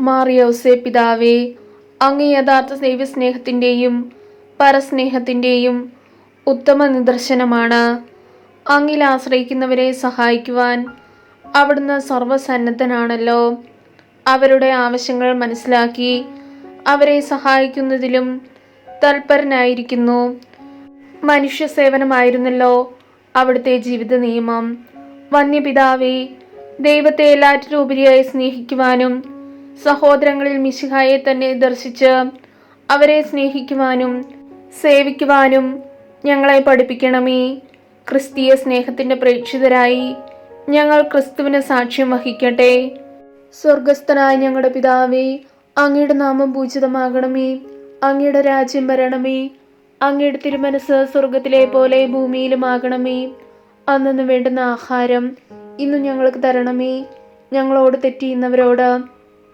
മാറിയോസെ പിതാവേ അങ്ങ് യഥാർത്ഥ ദൈവസ്നേഹത്തിന്റെയും പരസ്നേഹത്തിന്റെയും ഉത്തമ നിദർശനമാണ്. അങ്ങിൽ ആശ്രയിക്കുന്നവരെ സഹായിക്കുവാൻ അവിടുന്ന് സർവസന്നദ്ധനാണല്ലോ അവരുടെ ആവശ്യങ്ങൾ മനസ്സിലാക്കി അവരെ സഹായിക്കുന്നതിലും തൽപരനായിരിക്കുന്നു. മനുഷ്യ സേവനമായിരുന്നല്ലോ അവിടുത്തെ ജീവിത നിയമം. വന്യപിതാവേ ദൈവത്തെ എല്ലാറ്റിലും ഉപരിയായി സ്നേഹിക്കുവാനും സഹോദരങ്ങളിൽ മിശിഹായെ തന്നെ ദർശിച്ച് അവരെ സ്നേഹിക്കുവാനും സേവിക്കുവാനും ഞങ്ങളെ പഠിപ്പിക്കണമേ. ക്രിസ്തീയ സ്നേഹത്തിന്റെ പ്രേക്ഷിതരായി ഞങ്ങൾ ക്രിസ്തുവിന് സാക്ഷ്യം വഹിക്കട്ടെ. സ്വർഗസ്ഥനായ ഞങ്ങളുടെ പിതാവേ അങ്ങയുടെ നാമം പൂജിതമാകണമേ. അങ്ങയുടെ രാജ്യം വരണമേ. അങ്ങയുടെ തിരുമനസ് സ്വർഗത്തിലെ പോലെ ഭൂമിയിലുമാകണമേ അന്നു വേണ്ടുന്ന ആഹാരം ഇന്ന് ഞങ്ങൾക്ക് തരണമേ. ഞങ്ങളോട് തെറ്റിയുന്നവരോട്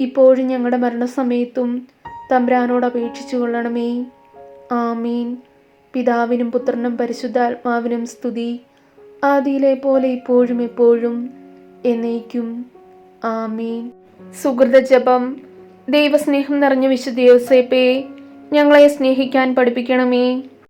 ഇപ്പോഴും ഞങ്ങളുടെ മരണസമയത്തും തമ്പ്രാനോട് അപേക്ഷിച്ചു കൊള്ളണമേ. ആമീൻ. പിതാവിനും പുത്രനും പരിശുദ്ധാത്മാവിനും സ്തുതി. ആദിയിലെ പോലെ ഇപ്പോഴും എപ്പോഴും എന്നേക്കും. ആമീൻ. സുഹൃത ജപം. ദൈവസ്നേഹം നിറഞ്ഞ വിശുദ്ധ യോസേപ്പേ ഞങ്ങളെ സ്നേഹിക്കാൻ പഠിപ്പിക്കണമേ.